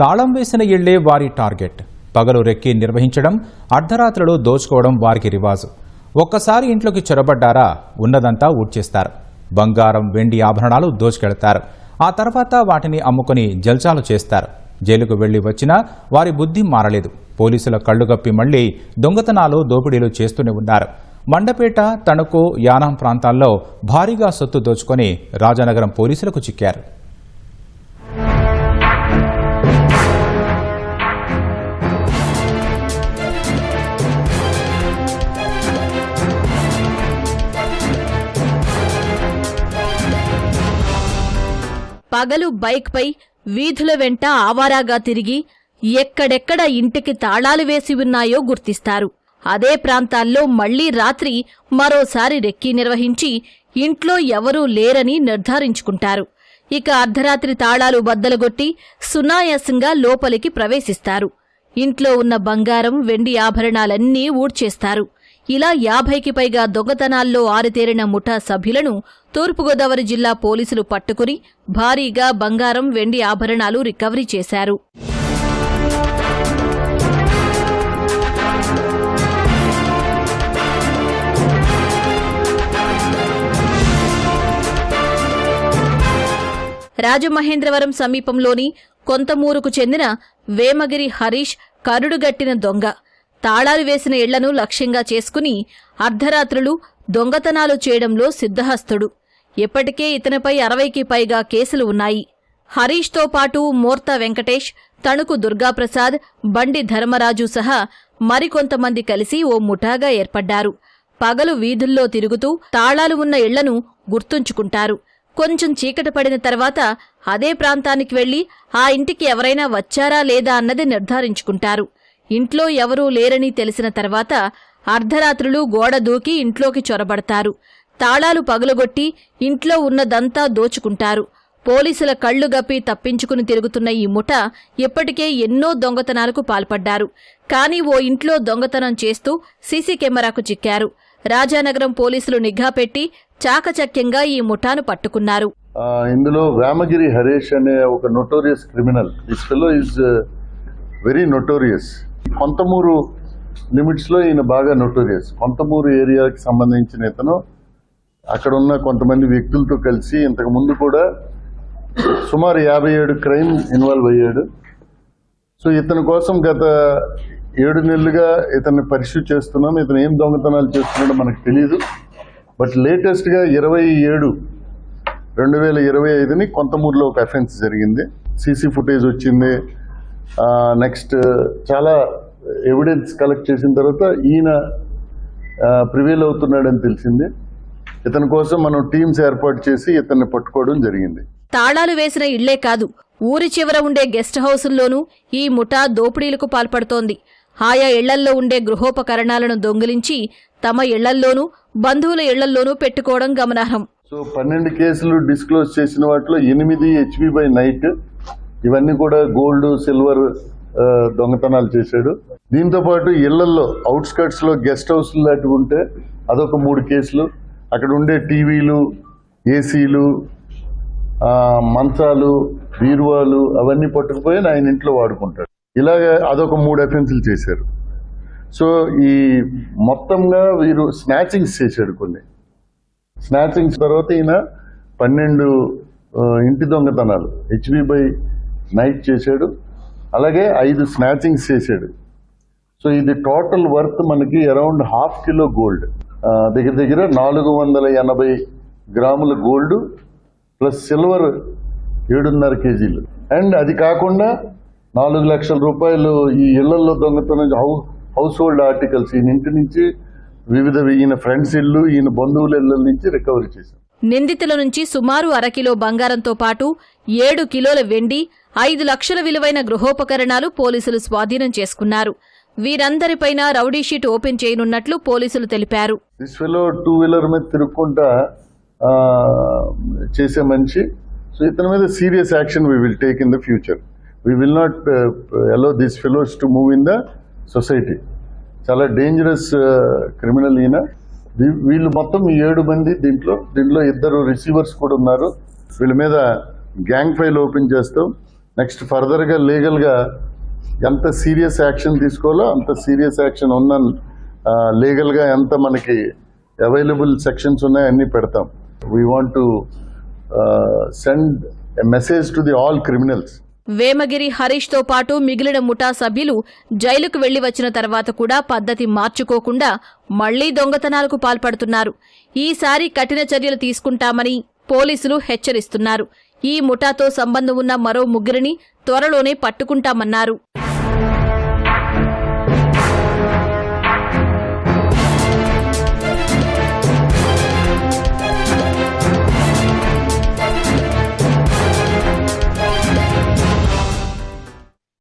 తాళం వేసిన ఇళ్ళే వారి టార్గెట్. పగలు రెక్కి నిర్వహించడం అర్ధరాత్రులు దోచుకోవడం వారికి రివాజు. ఒక్కసారి ఇంట్లోకి చొరబడ్డారా ఉన్నదంతా ఊడ్చేస్తారు. బంగారం వెండి ఆభరణాలు దోచుకెడతారు. ఆ తర్వాత వాటిని అమ్ముకుని జల్చాలు చేస్తారు. జైలుకు వెళ్ళి వచ్చినా వారి బుద్ధి మారలేదు. పోలీసుల కళ్ళుగప్పి మళ్ళీ దొంగతనాలు దోపిడీలు చేస్తూనే ఉన్నారు. మండపేట తణుకు యానాం ప్రాంతాల్లో భారీగా సొత్తు దోచుకొని రాజానగరం పోలీసులకు చిక్కారు. పగలు బైక్పై వీధుల వెంట ఆవారాగా తిరిగి ఎక్కడెక్కడ ఇంటికి తాళాలు వేసి ఉన్నాయో గుర్తిస్తారు. అదే ప్రాంతాల్లో మళ్ళీ రాత్రి మరోసారి రెక్కీ నిర్వహించి ఇంట్లో ఎవరూ లేరని నిర్ధారించుకుంటారు. ఇక అర్ధరాత్రి తాళాలు బద్దలుగొట్టి సునాయాసంగా లోపలికి ప్రవేశిస్తారు. ఇంట్లో ఉన్న బంగారం వెండి ఆభరణాలన్నీ ఊడ్చేస్తారు. ఇలా యాభైకి పైగా దొంగతనాల్లో ఆరితేరిన ముఠా సభ్యులను తూర్పుగోదావరి జిల్లా పోలీసులు పట్టుకుని భారీగా బంగారం వెండి ఆభరణాలు రికవరీ చేశారు. రాజమహేంద్రవరం సమీపంలోని కొంతమూరుకు చెందిన వేమగిరి హరీష్ కరుడుగట్టిన దొంగ. తాళాలు వేసిన ఇళ్ళను లక్ష్యంగా చేసుకుని అర్ధరాత్రులు దొంగతనాలు చేయడంలో సిద్ధహస్తుడు. ఇప్పటికే ఇతనిపై అరవైకి పైగా కేసులు ఉన్నాయి. హరీష్తో పాటు మోర్తా వెంకటేష్ తణుకు దుర్గాప్రసాద్ బండి ధర్మరాజు సహా మరికొంతమంది కలిసి ఓ ముఠాగా ఏర్పడ్డారు. పగలు వీధుల్లో తిరుగుతూ తాళాలు ఉన్న ఇళ్ళను గుర్తుంచుకుంటారు. కొంచెం చీకట పడిన తర్వాత అదే ప్రాంతానికి వెళ్ళి ఆ ఇంటికి ఎవరైనా వచ్చారా లేదా అన్నది నిర్ధారించుకుంటారు. ఇంట్లో ఎవరూ లేరని తెలిసిన తర్వాత అర్ధరాత్రులు గోడ దూకి ఇంట్లోకి చొరబడతారు. తాళాలు పగులగొట్టి ఇంట్లో ఉన్నదంతా దోచుకుంటారు. పోలీసుల కళ్ళు గప్పి తప్పించుకుని తిరుగుతున్న ఈ ముఠ ఇప్పటికే ఎన్నో దొంగతనాలకు పాల్పడ్డారు. కానీ ఓ ఇంట్లో దొంగతనం చేస్తూ సీసీ కెమెరాకు చిక్కారు. రాజానగరం పోలీసులు నిఘా పెట్టి చాకచక్యంగా ఈ ముఠాను పట్టుకున్నారు. ఇందులో వేమగిరి హరీష్ అనే ఒక notorious criminal. This fellow is very notorious Kontamuru లిమిట్స్లో ఈయన బాగా నొటోరియస్. కొంతమూరు ఏరియాకి సంబంధించిన ఇతను. అక్కడ ఉన్న కొంతమంది వ్యక్తులతో కలిసి ఇంతకు ముందు కూడా సుమారు యాభై ఏడు క్రైమ్ ఇన్వాల్వ్ అయ్యాడు. సో ఇతని కోసం గత ఏడు నెలలుగా ఇతన్ని పరిశీలి చేస్తున్నాం ఇతను ఏం దొంగతనాలు చేస్తున్నాడో మనకు తెలియదు బట్ లేటెస్ట్గా ఇరవై ఏడు రెండు వేల ఇరవై ఐదుని కొంతమూరులో ఒక అఫెన్స్ జరిగింది. సీసీ ఫుటేజ్ వచ్చింది. నెక్స్ట్ చాలా ఎవిడెన్స్ కలెక్ట్ చేసిన తర్వాత ఈయన ప్రివేల్ అవుతున్నాడని తెలిసింది. ఇతని కోసం మనం టీమ్స్ ఏర్పాటు చేసి ఇతన్ని పట్టుకోవడం జరిగింది. తాళాలు వేసిన ఇళ్ళే కాదు ఊరి చివర ఉండే గెస్ట్ హౌసుల్లోనూ ఈ ముఠా దోపిడీలకు పాల్పడుతోంది. ఆయా ఇళ్ళల్లో ఉండే గృహోపకరణాలను దొంగిలించి తమ ఇళ్ళల్లోనూ బంధువుల ఇళ్ళల్లోనూ పెట్టుకోవడం గమనార్హం. సో పన్నెండు కేసులు డిస్క్లోజ్ చేసిన వాటిలో ఎనిమిది హెచ్పి బై నైట్ ఇవన్నీ కూడా గోల్డ్ సిల్వర్ దొంగతనాలు చేశాడు. దీంతో పాటు ఇళ్ళలో అవుట్స్కట్స్లో గెస్ట్ హౌస్ లాంటివి ఉంటే అదొక మూడు కేసులు. అక్కడ ఉండే టీవీలు ఏసీలు మంచాలు బీరువాలు అవన్నీ పట్టుకుపోయి ఆయన ఇంట్లో వాడుకుంటాడు. ఇలాగ అదొక మూడు ఎఫెన్సులు చేశారు. సో ఈ మొత్తంగా వీరు స్నాచింగ్స్ చేశాడు కొన్ని. స్నాచింగ్స్ తర్వాత ఈయన పన్నెండు ఇంటి దొంగతనాలు హెచ్బి బై నైట్ చేశాడు. అలాగే ఐదు స్నాచింగ్స్ చేశాడు. సో ఇది టోటల్ వర్త్ మనకి అరౌండ్ హాఫ్ కిలో గోల్డ్. దగ్గర దగ్గర నాలుగు వందల ఎనభై గ్రాముల గోల్డ్ ప్లస్ సిల్వర్ ఏడున్నర కేజీలు. అండ్ అది కాకుండా నాలుగు లక్షల రూపాయలు ఈ ఇళ్ళలో దొంగతనం హౌస్ హౌస్ హోల్డ్ ఆర్టికల్స్ ఈయన ఇంటి నుంచి వివిధ ఈయన ఫ్రెండ్స్ ఇల్లు ఈయన బంధువుల ఇళ్ళ నుంచి రికవరీ చేశాం. నిందితుల నుంచి సుమారు అరకిలో బంగారంతో పాటు ఏడు కిలోల వెండి ఐదు లక్షల విలువైన గృహోపకరణాలు పోలీసులు స్వాధీనం చేసుకున్నారు. వీరందరిపైన రౌడీషీట్ ఓపెన్ చేయనున్నట్లు పోలీసులు తెలిపారు. ఫెలో టూ వీలర్ మీద తిరుక్కుంటా చేసే మనిషి. సో ఇతని మీద serious action we will take in the future we will not allow this fellows to move in the society చాలా డేంజరస్ క్రిమినల్ ఈయన. వీళ్ళు మొత్తం ఈ ఏడు మంది దీంట్లో దీంట్లో ఇద్దరు రిసీవర్స్ కూడా ఉన్నారు. వీళ్ళ మీద గ్యాంగ్ ఫైల్ ఓపెన్ చేస్తాం. నెక్స్ట్ ఫర్దర్గా లీగల్గా ఎంత సీరియస్ యాక్షన్ తీసుకోవాలో అంత సీరియస్ యాక్షన్ ఉన్న లీగల్గా ఎంత మనకి అవైలబుల్ సెక్షన్స్ ఉన్నాయో అన్నీ పెడతాం. We want to send a message to the all criminals Vemagiri హరీష్తో పాటు మిగిలిన ముఠా సభ్యులు జైలుకు వెళ్ళి వచ్చిన తర్వాత కూడా పద్ధతి మార్చుకోకుండా మళ్ళీ దొంగతనాలకు పాల్పడుతున్నారు. ఈసారి కఠిన చర్యలు తీసుకుంటామని పోలీసులు హెచ్చరిస్తున్నారు. ఈ ముఠాతో సంబంధం ఉన్న మరో ముగ్గురిని త్వరలోనే పట్టుకుంటామన్నారు.